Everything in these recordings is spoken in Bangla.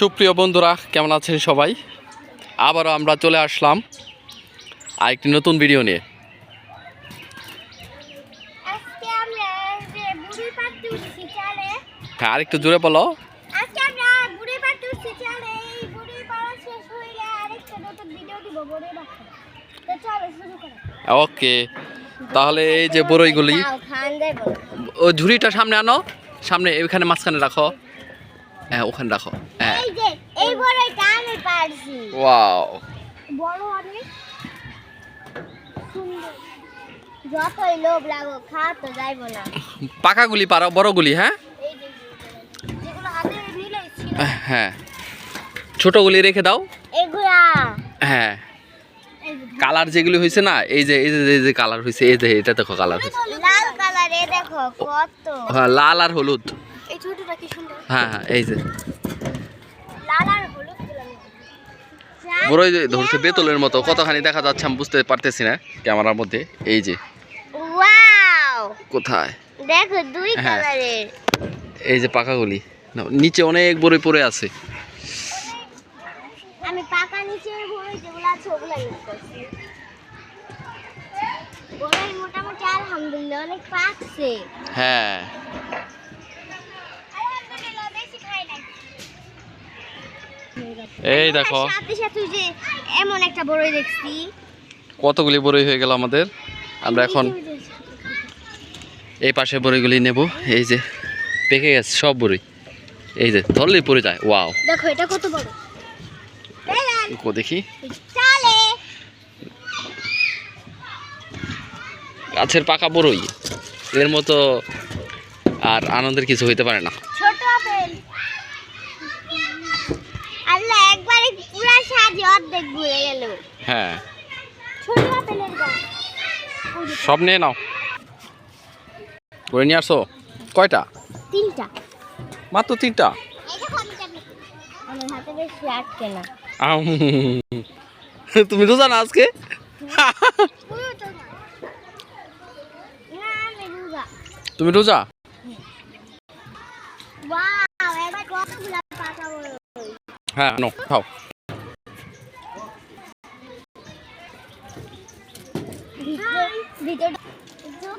সুপ্রিয় বন্ধুরা কেমন আছেন সবাই? আবারও আমরা চলে আসলাম আরেকটি নতুন ভিডিও নিয়ে। হ্যাঁ আরেকটু জোরে বলো। ওকে তাহলে এই যে বড়ইগুলি ও ঝুড়িটা সামনে আনো সামনে ওইখানে মাঝখানে রাখো। হ্যাঁ ওখানে রাখো। হ্যাঁ। এই যে এই বড়ইটা আমি পারছি। ওয়াও। বড় অনেক সুন্দর। যতই লোভ লাগো খাওয়া তো যাইবো না। পাকাগুলি পারো বড়গুলি হ্যাঁ? এই যে যেগুলো হাতে নিলে ছিল। হ্যাঁ। ছোটগুলি রেখে দাও। এগুলা। হ্যাঁ। কালার যেগুলি হয়েছে না এই যে এই যে এই যে কালার হয়েছে এই যে এটা দেখো কালার হয়েছে। লাল কালারে দেখো কত। হ্যাঁ লাল আর হলুদ এই ছোটটা কি সুন্দর হ্যাঁ হ্যাঁ এই যে। বড়ই ধরছে বেতলের মতো কতখানি দেখা যাচ্ছে আমি বুঝতে পারতেছি না ক্যামেরার মধ্যে এই যে। কোথায়? দেখো দুই হ্যাঁ। কালারের। এই যে পাকাগুলি নিচে অনেক বড়ই পড়ে আছে। আমি পাকা নিচে বড়ই যেগুলো আছে ওগুলো ইউজ করছি বড়ই মোটামুটি আলহামদুলিল্লাহ অনেক পাকছে হ্যাঁ আলহামদুলিল্লাহ বেশি খাই নাই এই দেখো। সাথে সাথে যে এমন একটা বড়ই দেখছি। কতগুলি বড়ই হয়ে গেল আমাদের? আমরা এখন এই পাশে বড়িগুলি নেব। এই যে পেকে গেছে সব বড়ি। এই যে ধরলেই পড়ে যায়। ওয়াও। দেখো এটা কত বড়? দেখি। চালে। গাছের পাকা বড়ই। এর মতো আর আনন্দের কিছু হইতে পারে না ছোট আপেল আল্লাহ একবারে পুরা সাজি অর্ধেক ঘুরে গেল হ্যাঁ। ছোট আপেলের গাছ সব নিয়ে নাও। করে নিয়ে আসো। কয়টা? তিনটা। মাত্র তিনটা? আমার হাতে বেশি আটকে না। আম। তুমি রোজা না আজকে তুমি রোজা? হ্যাঁ নো খাও ভিতর চোখের পলকে পুরো সাজি ভরে গেল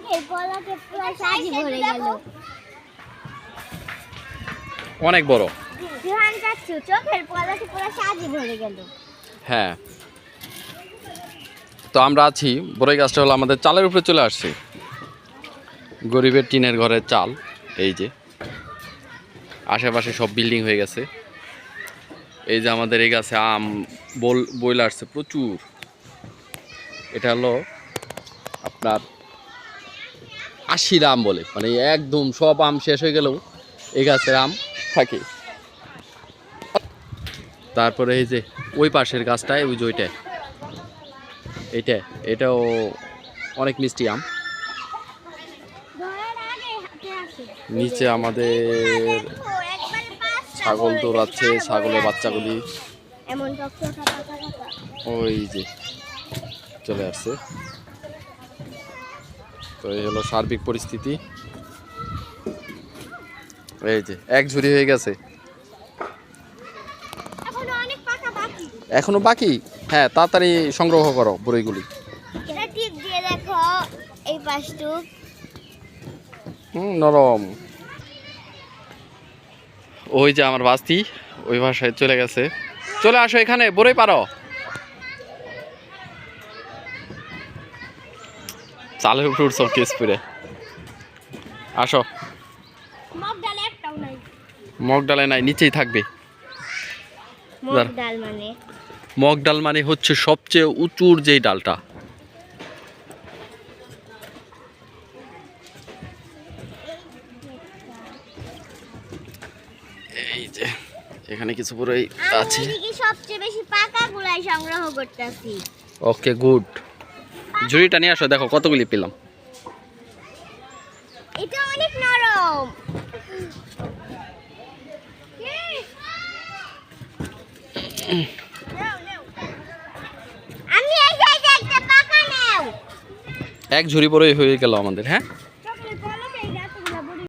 অনেক বড়। চোখের পলকে পুরো সাজি ভরে গেল। হ্যাঁ। তো আমরা আছি বড়ই গাছটা হলো আমাদের চালের উপরে চলে আসছে। গরিবের টিনের ঘরের চাল এই যে। আশেপাশে সব বিল্ডিং হয়ে গেছে। এই যে আমাদের এই গাছে আম বল বইল আসছে প্রচুর। এটা হলো আপনার আশির আম বলে। মানে একদম সব আম শেষ হয়ে গেলেও এই গাছের আম থাকে। তারপরে এই যে ওই পাশের গাছটায় ওই যে ওইটায় এইটা এটাও অনেক মিষ্টি আম। নিচে আমাদের ছাগল দৌড়াচ্ছে ছাগলের বাচ্চাগুলি। ওই যে চলে আসছে। তো এই হলো সার্বিক পরিস্থিতি। এই যে এক ঝুড়ি হয়ে গেছে। এখনও বাকি। হ্যাঁ তাড়াতাড়ি সংগ্রহ করো বড়িগুলি। এটা টিপ দিয়ে দেখো এই পাশটুক হুম নরম। ওই যে আমার বাস্তি ওই ভাষায় চলে গেছে। চলে আসো এখানে বড়ই পারো। চালের উপর উঠছো কেস পুরে আসো। মগ নাই। ডালে নাই নিচেই থাকবে। মগ ডাল মানে? মগ ডাল মানে হচ্ছে সবচেয়ে উঁচুর যেই ডালটা। এই যে এখানে কিছু পুরোই আছে। সবচেয়ে বেশি পাকা গুলাই সংগ্রহ করতেছি। Okay good. ঝুড়িটা নিয়ে আসো দেখো কতগুলি পেলাম। এটা অনেক নরম। এক ঝুড়ি পরেই হয়ে গেল আমাদের হ্যাঁ?